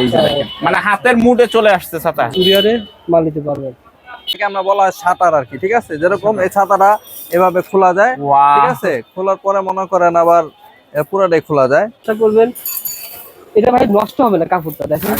এই যে দেখেন। মানে হাতের মুডে চলে আসছে ছাতা। কুরিয়ারে মাল নিতে পারবেন। এটাকে আমরা বলা হয় সাঁতার আর কি ঠিক আছে? যেরকম এই ছাতাটা এভাবে খোলা যায় ঠিক আছে? খোলার পরে মনে করেন আবার পুরাটাই খোলা যায়। চেষ্টা করবেন এটা ভাই নষ্ট হবে না কাপড়টা দেখেন।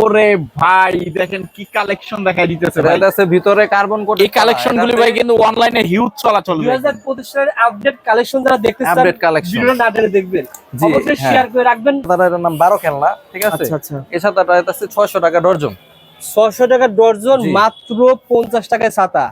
ওরে ভাই দেখেন কি কালেকশন দেখাই দিতেছে ভাই। এটা আছে ভিতরে কার্বন কোট এই কালেকশন গুলি ভাই কিন্তু অনলাইনে হিউজ চলাচল দুই হাজার পঁচিশ সালের আপডেট কালেকশন যারা দেখতে চান Update collection। ভিডিওটা না দেখবেন। অবশ্যই হ্যাঁ। শেয়ার করে রাখবেন। ছাতাটার নাম বারো খেলনা ঠিক আছে? আচ্ছা আচ্ছা। এই এটা আছে ছয়শো টাকা ডর্জন। ছশো টাকা ডর্জন মাত্র পঞ্চাশ টাকায় ছাতা।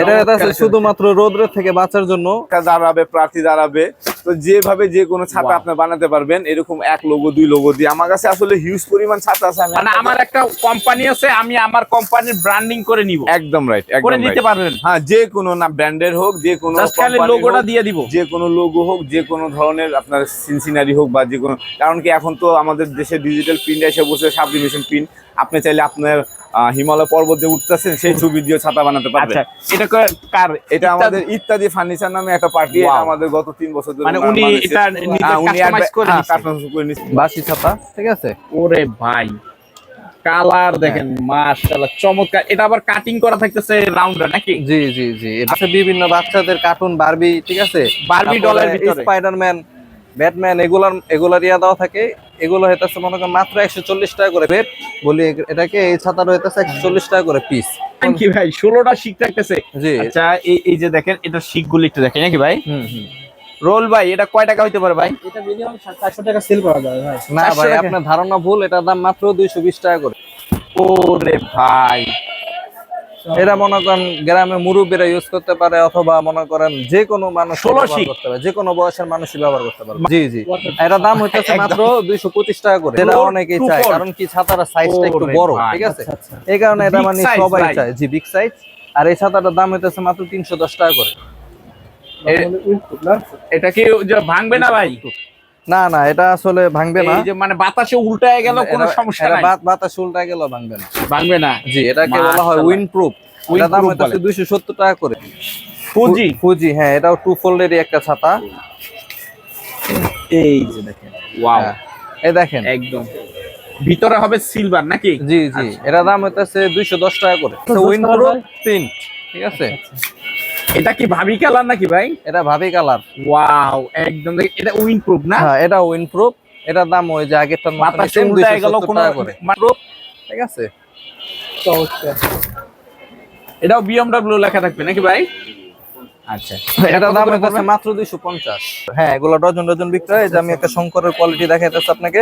এটা এটা আছে শুধুমাত্র রোদ্রের থেকে বাঁচার জন্য। দাঁড়াবে প্রার্থী দাঁড়াবে তো যেভাবে যে কোনো ছাতা আপনি বানাতে পারবেন এরকম এক লোগো দুই লোগো দিয়ে। আমার কাছে আসলে হিউজ পরিমাণ ছাতা আছে মানে আমার একটা কোম্পানি আছে আমি আমার কোম্পানির ব্র্যান্ডিং করে নিব। একদম রাইট একদম করে নিতে পারবেন? হ্যাঁ যে কোনো না ব্র্যান্ডের হোক যে কোনো জাস্ট খালি লোগোটা দিয়ে দিব। যে কোনো লোগো হোক যে কোনো ধরনের আপনার সিনসিনারি হোক বা যে কোনো কারণ কি এখন তো আমাদের দেশে ডিজিটাল প্রিন্ট এসে বসে সাবলিমেশন প্রিন্ট আপনি চাইলে আপনার হিমালয় পর্বত দিয়ে উঠতেছেন সেই ছবি দিয়ে ছাতা বানাতে পারবেন আচ্ছা এটা কার? এটা আমাদের ইত্যাদি ফার্নিচার নামে একটা পার্টি আমাদের গত তিন বছর ধরে মানে উনি এটা হ্যাঁ, উনি কাস্টমাইজ করে হ্যাঁ, করে নিচ্ছে। বাসি ছাতা ঠিক আছে? ওরে ভাই কালার দেখেন মাশাআল্লাহ চমৎকার। এটা আবার কাটিং করা থাকতেছে রাউন্ডার নাকি? জি জি জি। আছে বিভিন্ন বাচ্চাদের কার্টুন বারবি ঠিক আছে? বারবি ডলের ভিতরে। স্পাইডারম্যান ব্যাটম্যান এগুলার এগুলার ইয়া দেওয়া থাকে। এগুলো হইতেছে মনে করেন মাত্র একশো চল্লিশ টাকা করে রেট বলি এটাকে এই ছাতাটা হইতেছে একশো চল্লিশ টাকা করে পিস কি ভাই ষোলোটা শিখ থাকতেছে জি। আচ্ছা এই এই যে দেখেন এটা শিখ গুলি একটু দেখেন নাকি ভাই? হুম হুম। রোল ভাই এটা কয় টাকা হইতে পারে ভাই? এটা মিনিমাম চারশো টাকা সেল করা যাবে ভাই। না ভাই আপনার ধারণা ভুল এটার দাম মাত্র দুইশো বিশ টাকা করে। ওরে ভাই। এটা মনে করেন গ্রামে মুরব্বীরা ইউজ করতে পারে অথবা মনে করেন যে কোনো মানুষ। করতে পারে যে কোনো বয়সের মানুষই ব্যবহার করতে পারে জি জি। এটা দাম হইতেছে মাত্র দুইশো পঁচিশ টাকা করে। এটা অনেকেই চায় কারণ কি ছাতাটা সাইজটা একটু বড় ঠিক আছে? আচ্ছা, আচ্ছা। এই কারণে এটা মানে সবাই চায় জি বিগ সাইজ আর এই ছাতাটার দাম হইতেছে মাত্র তিনশো দশ টাকা করে। এটা কি যে ভাঙবে না ভাই? না না এটা আসলে ভাঙবে না। এই যে মানে বাতাসে উল্টায় গেল কোনো এটা- সমস্যা নাই। বাত- বাতাস উল্টা গেল ভাঙবে না। ভাঙবে না? জি এটাকে বলা হয়। উইন্ড প্রুফ এটা দাম। দুইশো সত্তর টাকা করে। ফুজি ফুজি হ্যাঁ এটাও টু ফোল্ডেরই একটা ছাতা। এই যে দেখেন। ওয়াও হ্যাঁ। এই দেখেন। একদম। ভিতরে হবে সিলভার নাকি? জি জি এটা দাম দুইশো দশ টাকা করে। Wind proof? প্রিন্ট ঠিক আছে? এটা কি ভাবি কালার নাকি ভাই? এটা ভাবি কালার। ওয়াও একদম এটা উইন প্রুফ না? হ্যাঁ এটা উইন প্রুফ এটার দাম ওই যে আগেরটা মাথা same উল্টায় গেল 270 কোনো ঠিক আছে? চমৎকার। এটাও বিএমডব্লিউ লেখা থাকবে নাকি ভাই? আচ্ছা। দাম মাত্র হ্যাঁ এগুলো ডজন ডজন বিক্রি হয় যে আমি একটা শঙ্করের কোয়ালিটি দেখাইতেছি আপনাকে।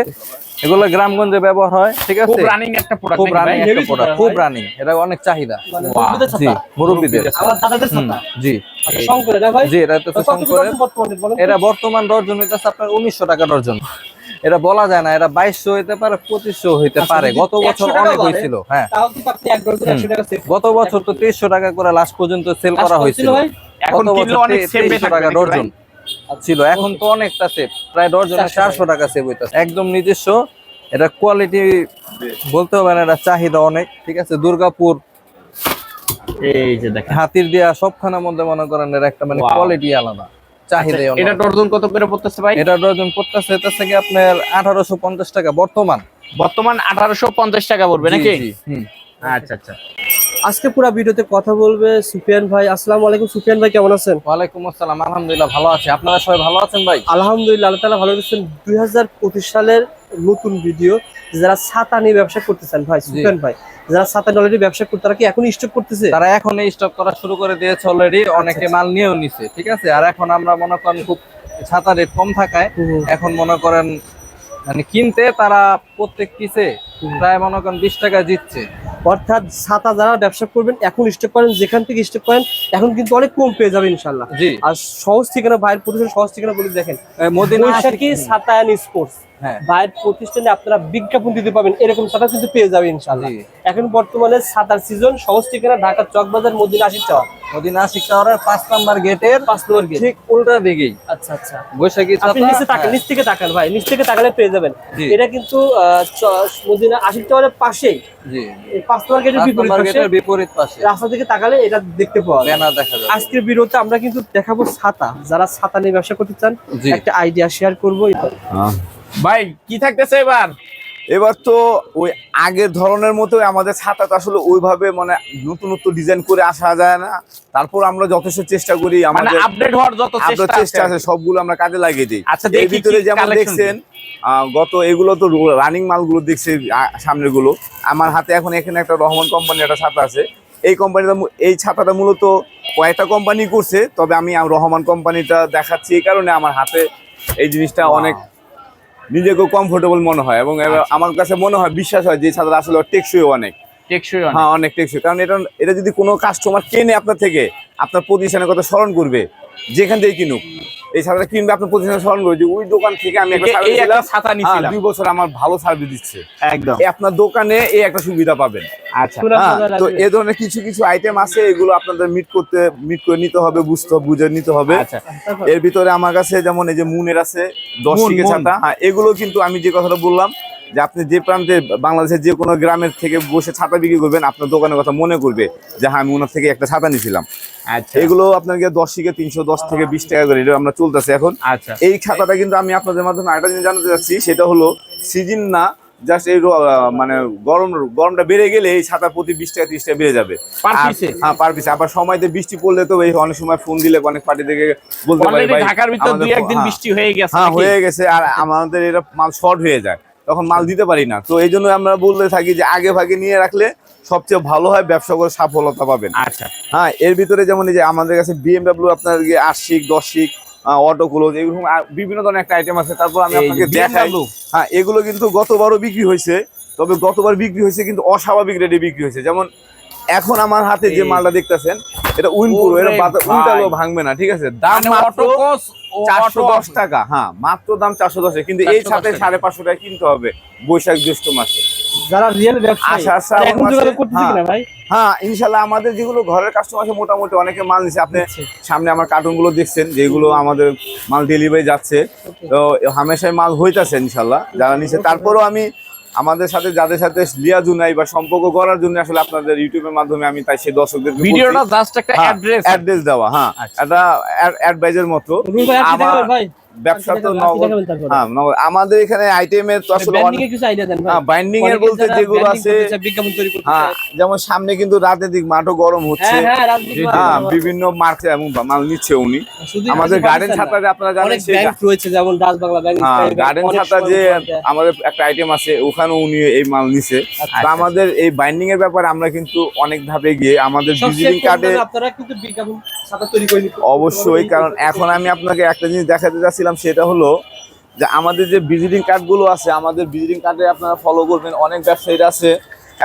এগুলো গ্রামগঞ্জে ব্যবহার হয় ঠিক খুব আছে? রানিং একটা প্রোডাক্ট খুব রানিং একটা প্রোডাক্ট খুব রানিং এটা অনেক চাহিদা। জি মুরব্বীদের। জি। আচ্ছা, শঙ্করের না ভাই? জি এটা হচ্ছে শঙ্করের। দাম বর্তমানে? এটা ডর্জন হইতেছে আপনার উনিশশো টাকা ডর্জন এটা বলা যায় না এটা বাইশশো হইতে পারে পঁচিশশো হইতে আচ্ছা, পারে। গত বছর 100 অনেক হয়েছিল হ্যাঁ। ডজন গত বছর তো তেইশশো টাকা করে লাস্ট পর্যন্ত সেল করা হয়েছিল? এখন কিনলে অনেক সেভ 2300 টাকা ডর্জন ছিল। এখন তো অনেকটা সেভ প্রায় ডর্জনে 400 চারশো টাকা সেভ হইতেছে। একদম নিজস্ব। এটা কোয়ালিটি বলতে হবে না এটা চাহিদা অনেক ঠিক আছে? দুর্গাপুর এই যে দেখেন। হাতির দিয়া সবখানের মধ্যে মনে করেন এর একটা মানে আচ্ছা, কোয়ালিটি আলাদা চাহিদা এটা ডর্জন কত করে পড়তেছে ভাই? এটা ডর্জন পড়তেছে হইতেছে কি আপনার আঠারোশো পঞ্চাশ টাকা বর্তমান। বর্তমান আঠারোশো পঞ্চাশ টাকা পড়বে নাকি? আচ্ছা আচ্ছা। আজকে পুরো ভিডিওতে কথা বলবে সুফিয়ান ভাই। আসসালামু আলাইকুম সুফিয়ান ভাই কেমন আছেন? ওয়ালাইকুম আসসালাম আলহামদুলিল্লাহ ভালো আছি। আপনারা সবাই ভালো আছেন ভাই? আলহামদুলিল্লাহ আল্লাহ তালা ভালো রেখেছেন হাজার পঁচিশ সালের নতুন ভিডিও যারা ছাতা নিয়ে ব্যবসা করতেছেন ভাই সুফিয়ান ভাই যারা ছাতা অলরেডি ব্যবসা করতে তারা কি এখন স্টক করতেছে? তারা এখন স্টক করা শুরু করে দিয়েছে অলরেডি অনেকে মাল নিয়েও নিছে ঠিক আছে? আর এখন আমরা মনে করেন খুব ছাতা রেট কম থাকায় এখন মনে করেন মানে কিনতে তারা প্রত্যেক পিসে প্রায় মনে করেন বিশ টাকা জিতছে। অর্থাৎ ছাতা যারা ব্যবসা করবেন এখন স্টক করেন যেখান থেকে স্টক করেন এখন কিন্তু অনেক কম পেয়ে যাবে ইনশাল্লাহ জি। আর সহজ ঠিকানা ভাইয়ের প্রতিষ্ঠান সহজ ঠিকানা বলে দেখেন বৈশাখী ছাতা অ্যান্ড স্পোর্টস ভাইয়ের প্রতিষ্ঠানে আপনারা বিজ্ঞাপন দিতে পাবেন এরকম ছাতা কিন্তু পেয়ে যাবে ইনশাল্লাহ এখন বর্তমানে ছাতার সিজন সহজ ঠিকানা ঢাকা চকবাজার মদিনা আশির চাওয়া মদিনা আশিক টাওয়ারের পাঁচ নাম্বার গেটের পাঁচ নম্বর গেট ঠিক উল্টা দিকেই। আচ্ছা আচ্ছা। বৈশাখী আপনি নিচে তাকান হ্যাঁ, নিচ থেকে তাকান ভাই নিচ থেকে তাকালে পেয়ে যাবেন। এটা কিন্তু আহ, আশিক টাওয়ারের পাশেই। জি। পাঁচ নম্বর গেটের বিপরীত নাম্বার পাশে। গেটের বিপরীত পাশে। রাস্তা থেকে তাকালে এটা দেখতে পাওয়া ব্যানার দেখা যাবে। আজকের আমরা কিন্তু দেখাবো ছাতা। যারা ছাতা নিয়ে ব্যবসা করতে চান একটা আইডিয়া শেয়ার করব। ভাই কি থাকতেছে এবার? এবার তো ওই আগের ধরনের মতো আমাদের ছাতা তো আসলে ওইভাবে মানে নতুন নতুন ডিজাইন করে আসা যায় না। তারপর আমরা যথেষ্ট চেষ্টা করি মানে আমাদের আপডেট হওয়ার যত চেষ্টা চেষ্টা আছে। সবগুলো আমরা কাজে লাগিয়ে দিই। আচ্ছা, এর ভিতরে যেমন দেখছেন গত এগুলো তো রানিং মালগুলো দেখছি সামনেরগুলো আমার হাতে এখন এখানে একটা রহমান কোম্পানি একটা ছাতা আছে। এই কোম্পানিটা এই ছাতাটা মূলত কয়েকটা কোম্পানি করছে তবে আমি রহমান কোম্পানিটা দেখাচ্ছি এই কারণে আমার হাতে এই জিনিসটা অনেক নিজেকে কমফোর্টেবল মনে হয় এবং আচ্ছা। আমার কাছে মনে হয় বিশ্বাস হয় যে ছাদটা আসলে টেকসই অনেক টেকসই অনেক। হ্যাঁ অনেক টেকসই কারণ এটা এটা যদি কোনো কাস্টমার কেনে আপনার থেকে আপনার প্রতিষ্ঠানের কথা স্মরণ করবে যেখান থেকে কিনুক এই ছাতাটা কিনবে আপনার প্রতিষ্ঠানে স্মরণ করবে যে ওই দোকান থেকে আমি একটা ছাতা হ্যাঁ, দুই বছর আমার ভালো সার্ভিস দিচ্ছে। একদম। আপনার দোকানে এই একটা সুবিধা পাবেন। আচ্ছা। হ্যাঁ, তো এই ধরনের কিছু কিছু আইটেম আছে এগুলো আপনাদের মিট করতে মিট করে নিতে হবে বুঝতে হবে বুঝে নিতে হবে। আচ্ছা। এর ভিতরে আমার কাছে যেমন এই যে মুনের আছে দশ ছাতা হ্যাঁ এগুলো কিন্তু আমি যে কথাটা বললাম যে আপনি যে প্রান্তে বাংলাদেশের যে কোনো গ্রামের থেকে বসে ছাতা বিক্রি করবেন আপনার দোকানের কথা মনে করবে যে হ্যাঁ আমি ওনার থেকে একটা ছাতা নিয়েছিলাম। এগুলো আপনাকে দশ থেকে তিনশো দশ থেকে বিশ টাকা করে এটা আমরা চলতেছে এখন। আচ্ছা। এই ছাতাটা কিন্তু আমি আপনাদের মাধ্যমে আরেকটা জিনিস জানাতে চাচ্ছি সেটা হলো সিজন না জাস্ট এই মানে গরম গরমটা বেড়ে গেলে এই ছাতা প্রতি বিশ টাকা ত্রিশ টাকা বেড়ে যাবে? হ্যাঁ পার পিসে আবার সময়তে বৃষ্টি পড়লে তো এই অনেক সময় ফোন দিলে অনেক পার্টি থেকে বলতে পারে অলরেডি ভাই ঢাকার ভিতর দুই একদিন হ্যাঁ, বৃষ্টি হয়ে গেছে হ্যাঁ হয়ে গেছে। আর আমাদের এটা মাল শর্ট হয়ে যায়। তখন মাল দিতে পারি না। তো এই জন্য আমরা বলতে থাকি যে আগে ভাগে নিয়ে রাখলে সবচেয়ে ভালো হয় ব্যবসা করে সফলতা পাবেন। আচ্ছা। হ্যাঁ এর ভিতরে যেমন এই যে আমাদের কাছে বিএমডাব্লিউ আপনার আশিক দশিক অটো ক্লোজ এরকম বিভিন্ন ধরনের একটা আইটেম আছে। তারপর আমি আপনাকে দেখাই। হ্যাঁ এগুলো কিন্তু গতবারও বিক্রি হয়েছে তবে গতবার বিক্রি হয়েছে কিন্তু অস্বাভাবিক রেটে বিক্রি হয়েছে। যেমন এখন আমার হাতে যে মালটা দেখতেছেন এটা উইনপুর ওরে এটা। উল্টালেও ভাঙবে না ঠিক আছে? দাম মানে মাত্র অটোকস ও চারশো অটো দশ টাকা হ্যাঁ মাত্র দাম চারশো দশ কিন্তু এই সাথে টাকা। সাড়ে পাঁচশো টাকা কিনতে হবে বৈশাখ জ্যৈষ্ঠ মাসে। যারা রিয়েল ব্যবসায়ী যোগাযোগ করতেছি হ্যাঁ। ভাই? হ্যাঁ ইনশাল্লাহ আমাদের যেগুলো ঘরের কাস্টমার আছে মোটামুটি অনেকে মাল নিচ্ছে আপনি। সামনে আমার কার্টুনগুলো দেখছেন যেগুলো আমাদের মাল ডেলিভারি যাচ্ছে। তো হামেশাই মাল হইতাছে ইনশাল্লাহ যারা নিচ্ছে তারপরও আমি আমাদের সাথে যাদের সাথে লিয়াজু নাই বা সম্পর্ক করার জন্য আসলে আপনাদের ইউটিউবের মাধ্যমে আমি তাই সেই দর্শকদের ভিডিওটা জাস্ট একটা অ্যাড্রেস অ্যাড্রেস দেওয়া হ্যাঁ। একটা এটা অ্যাডভাইজের মতো। ব্যবসা তো নগদ। হ্যাঁ আমাদের এখানে আইটেমের তো আসলে কিছু আইডিয়া দেন হ্যাঁ বাইন্ডিং এর বলতে যেগুলো আছে বিজ্ঞাপন তৈরি করতে হ্যাঁ যেমন সামনে কিন্তু রাতের দিক মাঠও গরম হচ্ছে। হ্যাঁ হ্যাঁ হ্যাঁ বিভিন্ন মার্কে এবং মাল নিচ্ছে উনি। আমাদের গার্ডেন। ছাতাতে আপনারা জানেন রয়েছে যেমন বাংলা ব্যাংক হ্যাঁ গার্ডেন ছাতা যে আমাদের একটা আইটেম আছে ওখানেও উনি এই মাল নিছে। আচ্ছা। তো আমাদের এই বাইন্ডিং এর ব্যাপারে আমরা কিন্তু অনেক ধাপে গিয়ে আমাদের ভিজিটিং কার্ডে আপনারা কিন্তু বিজ্ঞাপন অবশ্যই, কারণ এখন আমি আপনাকে একটা জিনিস দেখাতে চাচ্ছিলাম সেটা হলো যে আমাদের যে ভিজিটিং কার্ডগুলো আছে, আমাদের ভিজিটিং কার্ডে আপনারা ফলো করবেন, অনেক ব্যবসায়ীরা আছে।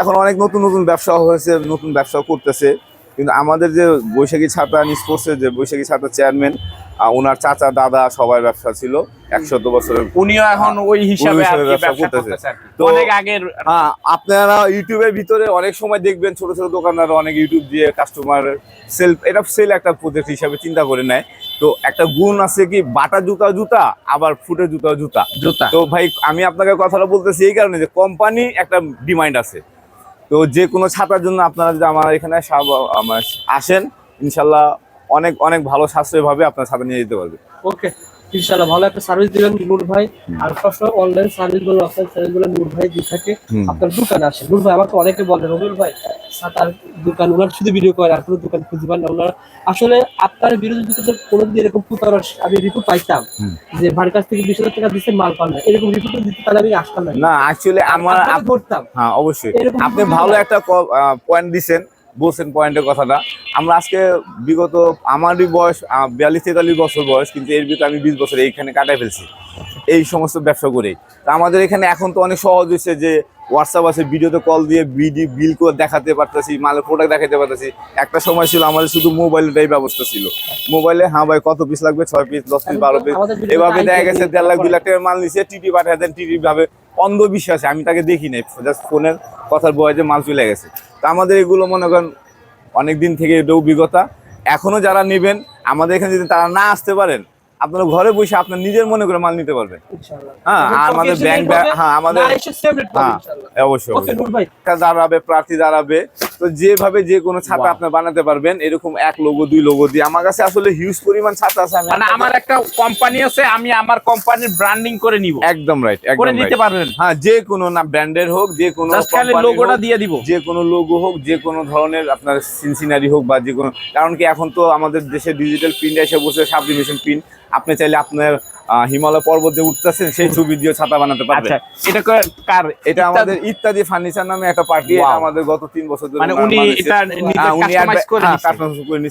এখন অনেক নতুন নতুন ব্যবসা হয়েছে, নতুন ব্যবসা করতেছে। কিন্তু আমাদের যে বৈশাখী ছাতা স্পোর্টসের যে বৈশাখী ছাতা চেয়ারম্যান ওনার চাচা দাদা সবার ব্যবসা ছিল একশত বছরের উনিও এখন ওই হিসাবে আর ব্যবসা করতেছে। তো- অনেক আগের হ্যাঁ আপনারা ইউটিউবের ভিতরে অনেক সময় দেখবেন ছোট ছোট দোকানদার অনেক ইউটিউব দিয়ে কাস্টমার সেল এটা সেল একটা প্রজেক্ট হিসাবে চিন্তা করে নেয়। তো একটা গুণ আছে কি বাটা জুতা জুতা আবার ফুটে জুতা জুতা। জুতা। তো ভাই আমি আপনাকে কথাটা বলতেছি এই কারণে যে কোম্পানি একটা ডিমান্ড আছে। তো যে কোনো ছাতার জন্য আপনারা যদি আমার এখানে সাব- আসেন ইনশাল্লাহ অনেক অনেক ভালো সাশ্রয় ভাবে আপনার ছাতা নিয়ে যেতে পারবে। ওকে ইনশাআল্লাহ ভালো একটা সার্ভিস দিবেন নূর ভাই। আর সবসময় অনলাইন সার্ভিসগুলো অফলাইন সার্ভিসগুলো নূর ভাই দিয়ে থাকে। আপনার দোকান আসে। নূর ভাই আমাকে অনেকে বলে রবিউল ভাই সাতার দোকান ওনার শুধু ভিডিও করে আর কোনো দোকান খুঁজে পান না। ওনারা আসলে আপনার বিরুদ্ধে যদি কোনোদিন এরকম প্রতারণা আমি রিপোর্ট পাইতাম যে ভাইয়ের কাছ থেকে বিশ হাজার টাকা দিচ্ছে মাল পান না। এরকম রিপোর্ট দিতে তাহলে আমি আসতাম না। না অ্যাকচুয়ালি আমার আপ- হ্যাঁ অবশ্যই। আপনি ভালো একটা পয়েন্ট দিছেন। বলছেন পয়েন্টের কথাটা। আমরা আজকে বিগত আমারই বয়স বিয়াল্লিশ তেতাল্লিশ বছর বয়স কিন্তু এর ভিতরে আমি বিশ বছর এইখানে কাটাই ফেলছি। এই সমস্ত ব্যবসা করে তা আমাদের এখানে এখন তো অনেক সহজ হয়েছে যে হোয়াটসঅ্যাপ আছে ভিডিওতে কল দিয়ে বিডি বিল করে দেখাতে পারতেছি মালের প্রোডাক্ট দেখাতে পারতেছি। একটা সময় ছিল আমাদের শুধু মোবাইলটাই ব্যবস্থা ছিল। মোবাইলে হ্যাঁ ভাই কত পিস লাগবে? ছয় পিস দশ পিস বারো পিস এভাবে দেখা গেছে দেড় লাখ দুই লাখ টাকার মাল নিছে টিটি পাঠায় দেন টিটি ভাবে অন্ধবিশ্বাসে, আমি তাকে দেখি নাই জাস্ট ফোনের কথার বয়সে মাল চলে গেছে। তো আমাদের এগুলো মনে করেন অনেক দিন থেকে এটা অভিজ্ঞতা। এখনও যারা নেবেন, আমাদের এখানে যদি তারা না আসতে পারেন আপনারা ঘরে বসে আপনার নিজের মনে করে মাল নিতে পারবেন। হ্যাঁ, আমাদের ব্যাংক হ্যাঁ, আমাদের- পাবে হ্যাঁ ইনশাআল্লাহ। অবশ্যই দাঁড়াবে প্রার্থী দাঁড়াবে তো যেভাবে যে কোনো ছাতা আপনি বানাতে পারবেন এরকম এক লোগো দুই লোগো দিয়ে। আমার কাছে আসলে হিউজ পরিমাণ ছাতা আছে মানে আমার একটা কোম্পানি আছে আমি আমার কোম্পানির ব্র্যান্ডিং করে নিব। একদম রাইট করে নিতে পারবেন? হ্যাঁ যে কোনো না ব্র্যান্ডের হোক যে কোনো লোগোটা দিয়ে দিব। যে কোনো লোগো হোক যে কোনো ধরনের আপনার সিনসিনারি হোক বা যে কোনো কারণ কি এখন তো আমাদের দেশে ডিজিটাল প্রিন্ট এসে বসে সাবলিমেশন প্রিন্ট আপনি চাইলে আপনার আহ, হিমালয় পর্বত দিয়ে উঠতেছেন সেই ছবি দিয়ে ছাতা বানাতে পারবেন। আচ্ছা এটা কার? এটা আমাদের ইত্যাদি ফার্নিচার নামে একটা পার্টি আমাদের গত তিন বছর ধরে মানে উনি এটা নিজে কাস্টমাইজ করে হ্যাঁ, করে।